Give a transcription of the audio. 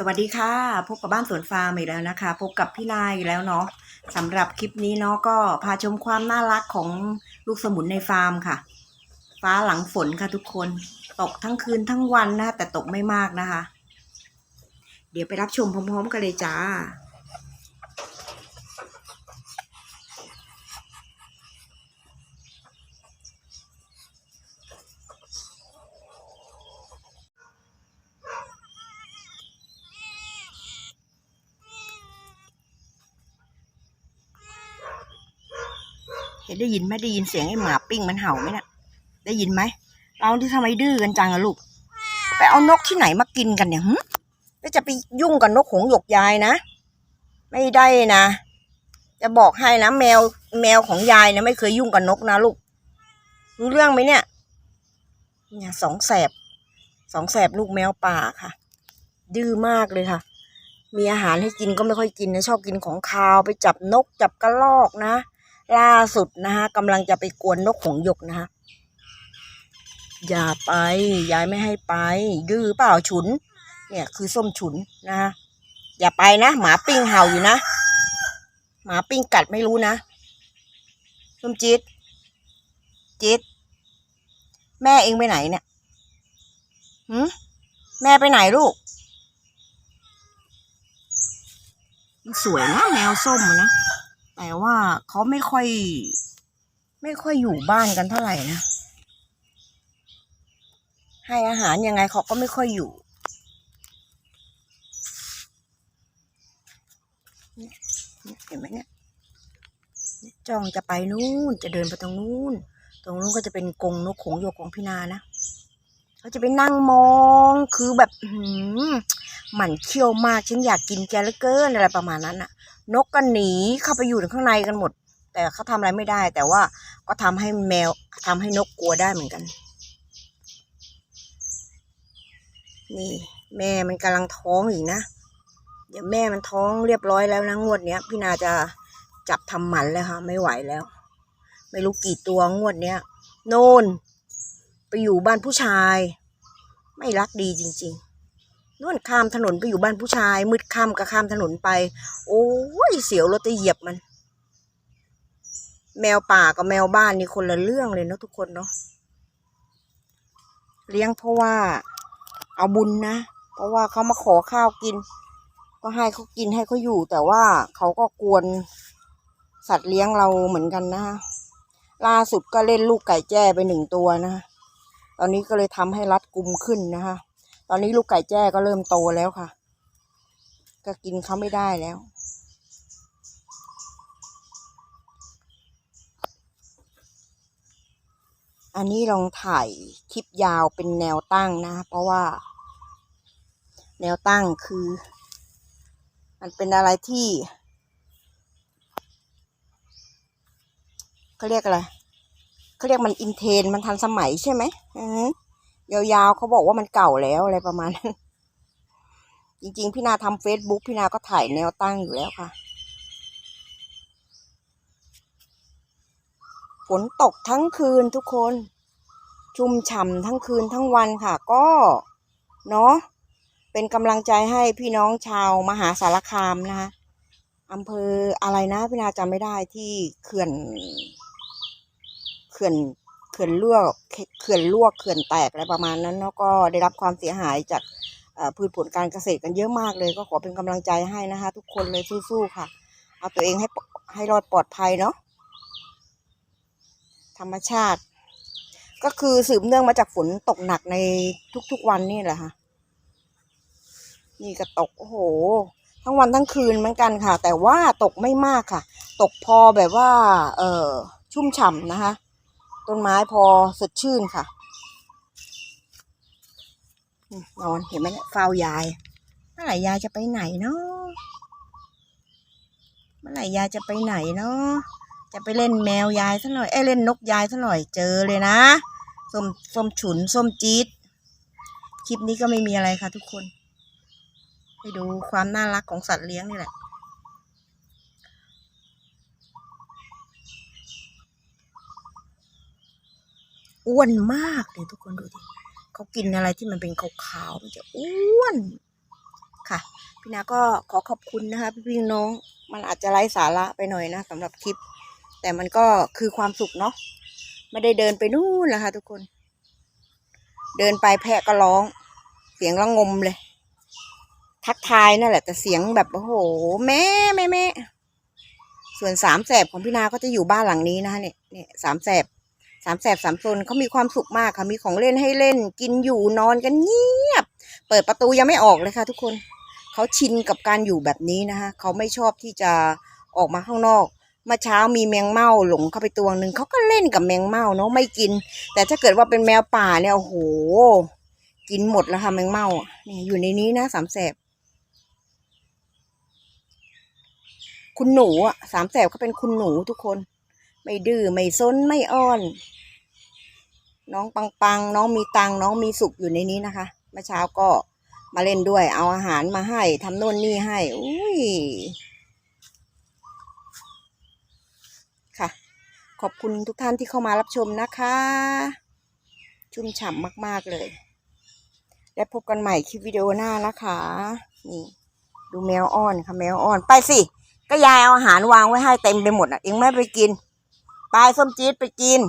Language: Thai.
สวัสดีค่ะ พบกับบ้านสวนฟาร์มอีกแล้วนะคะ พบกับพี่นายอีกแล้วเนาะสำหรับคลิปนี้เนาะก็พาชมความน่ารักของลูกสมุนในฟาร์มค่ะ ฟ้าหลังฝนค่ะทุกคน ตกทั้งคืนทั้งวันนะแต่ตกไม่มากนะคะ เดี๋ยวไปรับชมพร้อมๆกันเลยจ้า เห็นได้ยินไหมได้ยินเสียงไอ้หมาปิ้งมันเห่าไหมนะ่ะ ได้ยินไหมเราที่ทำไมดื้อกันจังอะลูก ไปเอานกที่ไหนมากินกันเนี่ยหึแล้วจะไปยุ่งกับนกหงหยกยายนะ ไม่ได้นะ จะบอกให้นะแมวแมวของยายเนี่ยไม่เคยยุ่งกับนกนะลูก รู้เรื่องไหมเนี่ย เนี่ยสองแสบ สองแสบลูกแมวป่าค่ะ ดื้อมากเลยค่ะ มีอาหารให้กินก็ไม่ค่อยกินนะชอบกินของคาวไปจับนกจับกระรอกนะ ล่าสุดนะคะกำลังจะไปกวนนกหงหยกนะคะอย่าไปยายไม่ให้ไป ดื้อเปล่าฉุน เนี่ยคือส้มฉุนนะคะอย่าไปนะ หมาปิ้งเห่าอยู่นะ หมาปิ้งกัดไม่รู้นะส้มจิตจิตแม่เองไปไหนเนี่ยหืมแม่ไปไหนลูก สวยนะแมวส้มนะ แต่ว่าเขาไม่ค่อย ไม่ค่อยอยู่บ้านกันเท่าไหร่นะ ให้อาหารยังไงเขาก็ไม่ค่อยอยู่ เห็นไหมเนี่ยจ้องจะไปนู่นจะเดินไปตรงนู้น ตรงนู้นก็จะเป็นกรงนกขงส์หยกของพี่นานะเขาจะไปนั่งมองคือแบบหือหมั่นเคี้ยวมากฉันอยากกินแกเหลือเกินอะไรประมาณนั้นน่ะ นกก็หนีเข้าไปอยู่ข้างในกันหมด แต่เขาทำอะไรไม่ได้ แต่ว่าก็ทำให้แมวทำให้นกกลัวได้เหมือนกัน นี่ แม่มันกำลังท้องอีกนะเดี๋ยวแม่มันท้องเรียบร้อยแล้วนะงวดเนี้ยพี่นาจะจับทำหมันแล้วค่ะไม่ไหวแล้ว ไม่รู้กี่ตัวงวดเนี้ย โนนไปอยู่บ้านผู้ชาย ไม่รักดีจริง ๆ นู่นข้ามถนนไปอยู่บ้านผู้ชาย มืดค่ำก็ข้ามถนนไป โอ้ยเสียวรถจะเหยียบมัน แมวป่ากับแมวบ้านนี่คนละเรื่องเลยเนาะทุกคนเนาะเลี้ยงเพราะว่า เอาบุญนะ เพราะว่าเขามาขอข้าวกิน ก็ให้เขากินให้เขาอยู่ แต่ว่าเขาก็กวนสัตว์เลี้ยงเราเหมือนกันนะล่าสุดก็เล่นลูกไก่แจ้ไปหนึ่งตัวนะ ตอนนี้ก็เลยทำให้รัดกุมขึ้นนะคะ ตอนนี้ลูกไก่แจ้ก็เริ่มโตแล้วค่ะ ก็กินเขาไม่ได้แล้ว อันนี้ลองถ่ายคลิปยาวเป็นแนวตั้งนะ เพราะว่า แนวตั้งคือ มันเป็นอะไรที่เขาเรียกอะไรเขาเรียกมันอินเทนมันทันสมัยใช่ไหมอือ ยาวๆเขาบอกว่ามันเก่าแล้วอะไรประมาณนั้นจริงๆ พี่นาทำเฟซบุ๊กพี่นาก็ถ่ายแนวตั้งอยู่แล้วค่ะฝนตกทั้งคืนทุกคน ชุ่มฉ่ำทั้งคืนทั้งวันค่ะ ก็เนาะเป็นกำลังใจให้พี่น้องชาวมหาสารคามนะคะอำเภออะไรนะพี่นาจำไม่ได้ที่เขื่อน เขื่อน ขื่อนลวกเขื่อนลวกเขื่อนแตกอะไรประมาณนั้นเนาะก็ได้รับความเสียหายจากพืชผลการเกษตรกันเยอะมากเลย ก็ขอเป็นกำลังใจให้นะคะ ทุกคนเลยสู้ๆค่ะ เอาตัวเองให้ให้รอดปลอดภัยเนาะธรรมชาติ ก็คือสืบเนื่องมาจากฝนตกหนักในทุกๆวันนี่แหละค่ะ นี่ก็ตกโอ้โห ทั้งวันทั้งคืนเหมือนกันค่ะ แต่ว่าตกไม่มากค่ะ ตกพอแบบว่า เออชุ่มฉ่ำนะคะ ต้นไม้พอสดชื่นค่ะนอนเห็นไหมเนี่ยเฝ้ายายเมื่อไหร่ยายจะไปไหนเนาะเมื่อไหร่ยายจะไปไหนเนาะจะไปเล่นแมวยายซะหน่อยเอ้เล่นนกยายซะหน่อยเจอเลยนะส้มส้มฉุนส้มจี๊ดคลิปนี้ก็ไม่มีอะไรค่ะทุกคนให้ดูความน่ารักของสัตว์เลี้ยงนี่แหละ อ้วนมากเลยทุกคนดูดิเขากินอะไรที่มันเป็นขาวๆมันจะอ้วนค่ะพี่นาก็ขอขอบคุณนะคะพี่พี่น้องมันอาจจะไร้สาระไปหน่อยนะสำหรับคลิป แต่มันก็คือความสุขเนาะไม่ได้เดินไปนู่นนะคะทุกคน เดินไปแพะก็ร้อง เสียงระงมเลย ทักทายนั่นแหละ แต่เสียงแบบโอ้โห แม่แม่แม่ส่วนสามแสบของพี่นาก็จะอยู่บ้านหลังนี้นะคะเนี่ยเนี่ยสามแสบ สามแสบสามโซนเขามีความสุขมากค่ะ มีของเล่นให้เล่น กินอยู่นอนกันเงียบ เปิดประตูยังไม่ออกเลยค่ะ ทุกคนเขาชินกับการอยู่แบบนี้นะคะเขาไม่ชอบที่จะออกมาข้างนอกเมื่อเช้ามีแมงเม่าหลงเข้าไปตัวหนึ่งเขาก็เล่นกับแมงเม่าเนาะไม่กิน แต่ถ้าเกิดว่าเป็นแมวป่าเนี่ยโอ้โห กินหมดแล้วค่ะแมงเม่าอะนี่ยอยู่ในนี้นะสามแสบคุณหนูอะสามแสบก็เป็นคุณหนูทุกคน ไม่ดื้อไม่ซนไม่อ้อน น้องปังปังน้องมีตังน้องมีสุขอยู่ในนี้นะคะเมื่อเช้าก็มาเล่นด้วย เอาอาหารมาให้ทำโน่นนี่ให้อุ้ยค่ะ ขอบคุณทุกท่านที่เข้ามารับชมนะคะ ชุ่มฉ่ำมาก ๆ เลย และพบกันใหม่คลิปวิดีโอหน้านะคะนี่ดูแมวอ้อนค่ะแมวอ้อน ไปสิ ก็ยายเอาอาหารวางไว้ให้เต็มไปหมดอะเองไม่ไปกิน ปลายส้มจี๊ดไปกิน